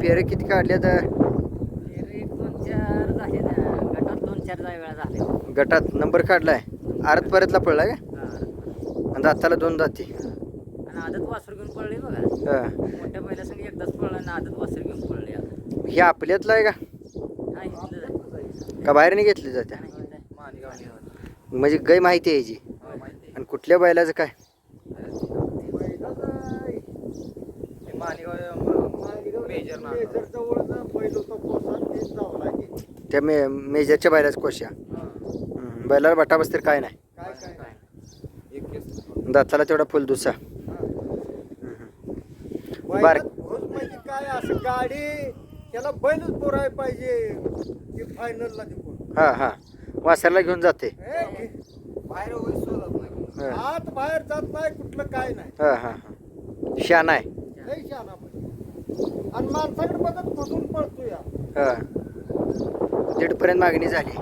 पेरे किती काढले तर गटात दोन चार जा वेळा झाले. गटात नंबर काढलाय. आरत परतला पडला का हा. आणि दाताला दोन दाती आणि आदत वासर घेऊन पडले बघा. हा. हे आपल्यातलं आहे का? हा. का बाहेरने घेतली जाते हा. म्हणजे गाय माहिती आहे याची. आणि कुठल्या बैलाचं काय? त्या मे मेजरच्या बैलाचं कोशा. हम्म, बैलाला बटा बसतर काय नाही. दाताला तेवढा फुल दुसा. बार म्हणजे काय? असं गाडी त्याला बैलच पुराय पाहिजे. की फायनलला हा हा. वासरला घेऊन जाते. बाहेर आत बाहेर जात नाही कुठलं काय नाही. हा हा हा. शान आहे. म्हणजे. आणि माणसाकडे बघत फसून पळतो या हा. दीडपर्यंत मागणी झाली.